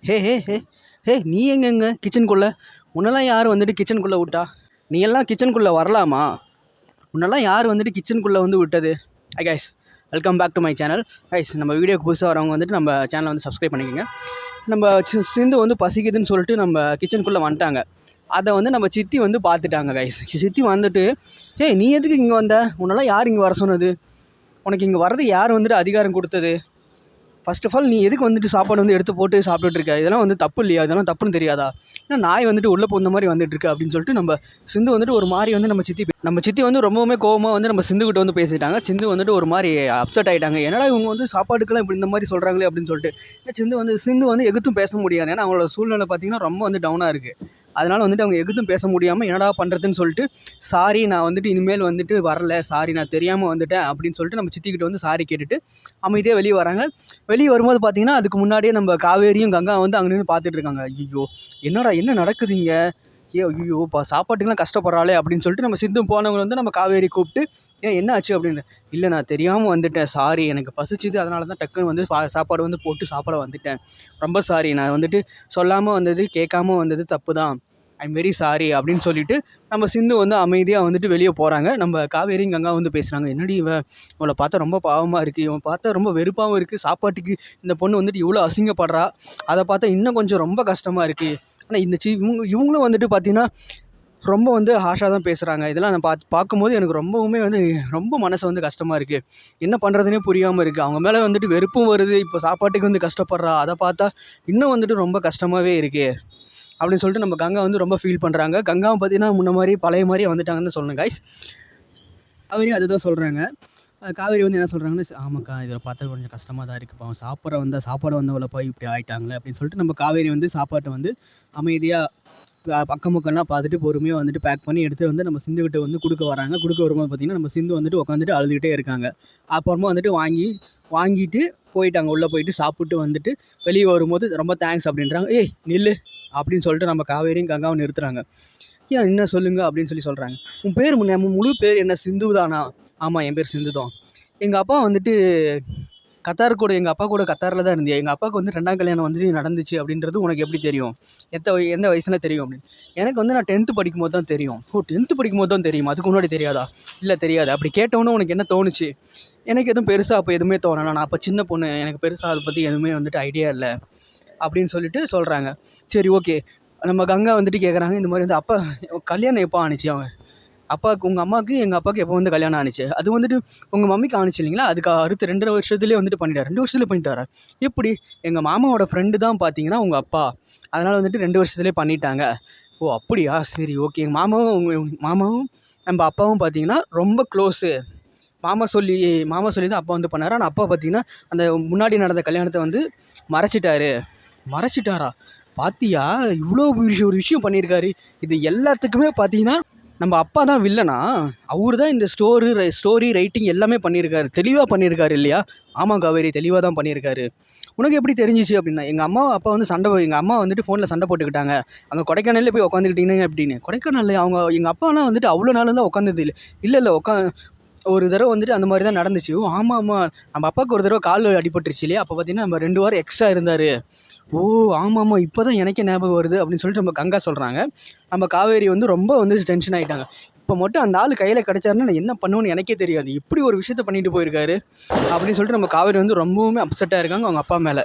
ஹே ஹே ஹே ஹே நீ எங்கெங்க கிச்சனுக்குள்ளே உன்னெல்லாம் யார் வந்துட்டு கிச்சனுக்குள்ளே விட்டா? நீ எல்லாம் கிச்சனுக்குள்ளே வரலாமா? உன்னெல்லாம் யார் வந்துட்டு கிச்சனுக்குள்ளே வந்து விட்டது? Hi guys welcome back to my channel guys நம்ம வீடியோக்கு புதுசாக வரவங்க வந்துட்டு நம்ம சேனலை வந்து சப்ஸ்கிரைப் பண்ணிக்கோங்க. நம்ம சி- சிந்து வந்து பசிக்குதுன்னு சொல்லிட்டு நம்ம கிச்சனுக்குள்ளே வந்துட்டாங்க. அதை வந்து நம்ம சித்தி வந்து பார்த்துட்டாங்க கைஸ் சித்தி வந்துட்டு ஏய் நீ எதுக்கு இங்கே வந்த? உன்னெல்லாம் யார் இங்கே வர சொன்னது? உனக்கு இங்கே வர்றது யார் வந்துட்டு அதிகாரம் கொடுத்தது? ஃபர்ஸ்ட் ஆஃப் ஆல் நீ எதுக்கு வந்துட்டு சாப்பாடு வந்து எடுத்து போட்டு சாப்பிட்டுட்டு இருக்க? இதெல்லாம் வந்து தப்பு இல்லையா? இதெல்லாம் தப்புன்னு தெரியாதா? ஏன்னா நாய் வந்துட்டு உள்ளே போந்த மாதிரி வந்துட்டு இருக்கு அப்படின்னு சொல்லிட்டு நம்ம சிந்து வந்துட்டு ஒரு மாதிரி வந்து நம்ம சித்தி நம்ம சித்தி வந்து ரொம்பவுமே கோவமாக வந்து நம்ம சிந்து கிட்ட வந்து பேசிட்டாங்க. சிந்து வந்துட்டு ஒரு மாதிரி அப்செட் ஆகிட்டாங்க என்னடா இவங்க வந்து சாப்பாடுக்கெல்லாம் இப்படி இந்த மாதிரி சொல்கிறாங்களே அப்படின்னு சொல்லிட்டு. ஏன்னா சிந்து வந்து சிந்து வந்து எகுத்தும் பேச முடியாது. ஏன்னா அவங்களோட சூழ்நிலை பார்த்தீங்கன்னா ரொம்ப வந்து டவுனாக இருக்குது அதனால் வந்துட்டு அவங்க எதுவும் பேச முடியாமல் என்னடா பண்ணுறதுன்னு சொல்லிட்டு சாரி நான் வந்துட்டு இனிமேல் வந்துட்டு வரல. சாரி நான் தெரியாமல் வந்துட்டேன். அப்படின்னு சொல்லிட்டு நம்ம சித்திக்கிட்ட வந்து சாரி கேட்டுட்டு அமைதியாக வெளியே வராங்க. வெளியே வரும்போது பார்த்தீங்கன்னா அதுக்கு முன்னாடியே நம்ம காவேரியும் கங்கா வந்து அங்கே நின்று பார்த்துட்டு இருக்காங்க. ஐயோ என்னடா என்ன நடக்குது இங்கே? ஏ ஐயோ இப்போ சாப்பாட்டுக்கெலாம் கஷ்டப்படுறாளே. அப்படின்னு சொல்லிட்டு நம்ம சிந்து போனவங்க வந்து நம்ம காவேரி கூப்பிட்டு ஏன் என்ன ஆச்சு? அப்படின்னு. இல்லை நான் தெரியாமல் வந்துட்டேன். சாரி எனக்கு பசிச்சுது. அதனால தான் டக்குன்னு வந்து சா- சாப்பாடு வந்து போட்டு சாப்பிட வந்துட்டேன். ரொம்ப சாரி. நான் வந்துட்டு சொல்லாமல் வந்தது கேட்காம வந்தது தப்பு தான். ஐம் வெரி சாரி அப்படின்னு சொல்லிட்டு நம்ம சிந்து வந்து அமைதியாக வந்துட்டு வெளியே போகிறாங்க நம்ம காவேரியும் கங்கா வந்து பேசுகிறாங்க என்னடி இவ? இவளை பார்த்தா ரொம்ப பாவமாக இருக்குது இவன் பார்த்தா ரொம்ப வெறுப்பாகவும் இருக்குது சாப்பாட்டுக்கு இந்த பொண்ணு வந்துட்டு இவ்வளோ அசிங்கப்படுறா. அதை பார்த்தா இன்னும் கொஞ்சம் ரொம்ப கஷ்டமாக இருக்குது ஆனால் இந்த சி இவங்க இவங்களும் வந்துட்டு பார்த்தீங்கன்னா ரொம்ப வந்து ஹாஷாக தான் பேசுகிறாங்க இதெல்லாம் நான் பார்த்து பார்க்கும்போது எனக்கு ரொம்பவுமே வந்து ரொம்ப மனசு வந்து கஷ்டமாக இருக்குது என்ன பண்ணுறதுனே புரியாமல் இருக்குது அவங்க மேலே வந்துட்டு வெறுப்பும் வருது. இப்போ சாப்பாட்டுக்கு வந்து கஷ்டப்படுறா. அதை பார்த்தா இன்னும் வந்துட்டு ரொம்ப கஷ்டமாகவே இருக்குது அப்படின்னு சொல்லிட்டு நம்ம கங்கா வந்து ரொம்ப ஃபீல் பண்ணுறாங்க கங்காவும் பார்த்தீங்கன்னா முன்ன மாதிரி பழைய மாதிரியே வந்துட்டாங்கன்னு சொல்லணும் கைஸ் அவரையும் அதுதான் சொல்கிறாங்க காவேரி வந்து என்ன சொல்கிறாங்கன்னா ஆமாக்கா இதில் பார்த்தா கொஞ்சம் கஷ்டமாக தான் இருக்குது பாவம் சாப்பிட வந்தால் சாப்பாடு வந்தவளை போய் இப்படி ஆகிட்டாங்களே அப்படின்னு சொல்லிட்டு நம்ம காவேரி வந்து சாப்பாட்டை வந்து அமைதியாக பக்கம் பக்கம்லாம் பார்த்துட்டு பொறுமையாக வந்துட்டு பேக் பண்ணி எடுத்து வந்து நம்ம சிந்துக்கிட்ட வந்து கொடுக்க வராங்க. கொடுக்க வரும்போது பார்த்திங்கன்னா நம்ம சிந்து வந்துட்டு உட்காந்துட்டு அழுதுகிட்டே இருக்காங்க. அப்புறமா வந்துட்டு வாங்கி வாங்கிட்டு போயிட்டாங்க உள்ளே போயிட்டு சாப்பிட்டு வந்துட்டு வெளியே வரும்போது ரொம்ப தேங்க்ஸ் அப்படின்றாங்க. ஏய் நில்லு அப்படின்னு சொல்லிட்டு நம்ம காவேரியும் கங்காவும் நிறுத்துறாங்க. ஏன் என்ன சொல்லுங்க? அப்படின்னு சொல்லி சொல்கிறாங்க உன் பேர் முன்ன முழு பேர் என்ன சிந்து தானா ஆமாம் என் பேர் சிந்து தான் எங்கள் அப்பா வந்துட்டு கத்தார் கூட எங்கள் அப்பா கூட கத்தாரில் தான் இருந்தியா? எங்கள் அப்பாவுக்கு வந்து ரெண்டாம் கல்யாணம் வந்துட்டு நடந்துச்சு அப்படின்றது உனக்கு எப்படி தெரியும்? எத்த எந்த வயசுல தெரியும் அப்படின்னு. எனக்கு வந்து நான் டென்த்து படிக்கும்போது தான் தெரியும். ஓ டென்த்து படிக்கும்போது தான் தெரியும். அதுக்கு முன்னாடி தெரியாதா? இல்லை தெரியாது. அப்படி கேட்டவொன்னே உனக்கு என்ன தோணுச்சு? எனக்கு எதுவும் பெருசாக அப்போ எதுவுமே தோணலை. நான் அப்போ சின்ன பொண்ணு. எனக்கு பெருசாக அதை பற்றி எதுவுமே வந்துட்டு ஐடியா இல்லை. அப்படின்னு சொல்லிட்டு சொல்கிறாங்க சரி ஓகே நம்ம கங்கா வந்துட்டு கேட்குறாங்க இந்த மாதிரி வந்து அப்பா கல்யாணம் எப்போ ஆணுச்சு அவங்க? அப்பாவுக்கு உங்கள் அம்மாவுக்கு எங்கள் அப்பாவுக்கு எப்போ வந்து கல்யாணம் ஆணுச்சு அது வந்துட்டு உங்கள் மம்மிக்கு ஆணுச்சு இல்லைங்களா? அதுக்கு அடுத்து ரெண்டரை வருஷத்துலேயே வந்துட்டு பண்ணிட்டார். ரெண்டு வருஷத்துல பண்ணிட்டாரா? எப்படி? எங்கள் மாமாவோட ஃப்ரெண்டு தான் பார்த்தீங்கன்னா உங்கள் அப்பா. அதனால் வந்துட்டு ரெண்டு வருஷத்துலேயே பண்ணிட்டாங்க. ஓ அப்படியா? சரி ஓகே எங்கள் மாமாவும் உங்கள் மாமாவும் நம்ம அப்பாவும் பார்த்தீங்கன்னா ரொம்ப க்ளோஸு மாமா சொல்லி மாமா சொல்லி தான் அப்பா வந்து பண்ணார். ஆனால் அப்பா பார்த்தீங்கன்னா அந்த முன்னாடி நடந்த கல்யாணத்தை வந்து மறைச்சிட்டாரு. மறைச்சிட்டாரா? பார்த்தியா இவ்வளோ ஒரு விஷயம் பண்ணியிருக்காரு. இது எல்லாத்துக்குமே பார்த்தீங்கன்னா நம்ம அப்பா தான் வில்லனா அவர் தான் இந்த ஸ்டோரு ஸ்டோரி ரைட்டிங் எல்லாமே பண்ணியிருக்காரு தெளிவாக பண்ணியிருக்காரு இல்லையா? ஆமாம் காவேரி தெளிவாக தான் பண்ணியிருக்காரு உனக்கு எப்படி தெரிஞ்சிச்சு அப்படின்னா எங்கள் அம்மா அப்பா வந்து சண்டை எங்கள் அம்மா வந்துட்டு ஃபோனில் சண்டை போட்டுக்கிட்டாங்க. அங்கே கொடைக்கானலில் போய் உட்காந்துக்கிட்டீங்க அப்படின்னு. கொடைக்கானலில் அவங்க எங்கள் அப்பாலாம் வந்துட்டு அவ்வளோ நாள் தான் உட்காந்தது இல்லை. இல்லை இல்லை உட்கா ஒரு தடவை வந்துட்டு அந்த மாதிரி தான் நடந்துச்சு. ஓ ஆமாம் ஆமாம் நம்ம அப்பாவுக்கு ஒரு தடவை கால் அடிபட்டுருச்சு இல்லையா? அப்போ பார்த்தீங்கன்னா நம்ம ரெண்டு வாரம் எக்ஸ்ட்ரா இருந்தார். ஓ ஆமாம் ஆமாம் இப்போ தான் எனக்கே ஞாபகம் வருது அப்படின்னு சொல்லிட்டு நம்ம கங்கா சொல்கிறாங்க நம்ம காவேரி வந்து ரொம்ப வந்து டென்ஷன் ஆகிட்டாங்க இப்போ மட்டும் அந்த ஆள் கையில் கிடச்சாருன்னா நான் என்ன பண்ணுவேன்னு எனக்கே தெரியாது. இப்படி ஒரு விஷயத்த பண்ணிட்டு போயிருக்காரு அப்படின்னு சொல்லிட்டு நம்ம காவேரி வந்து ரொம்பவுமே அப்செட்டாக இருக்காங்க அவங்க அப்பா மேலே.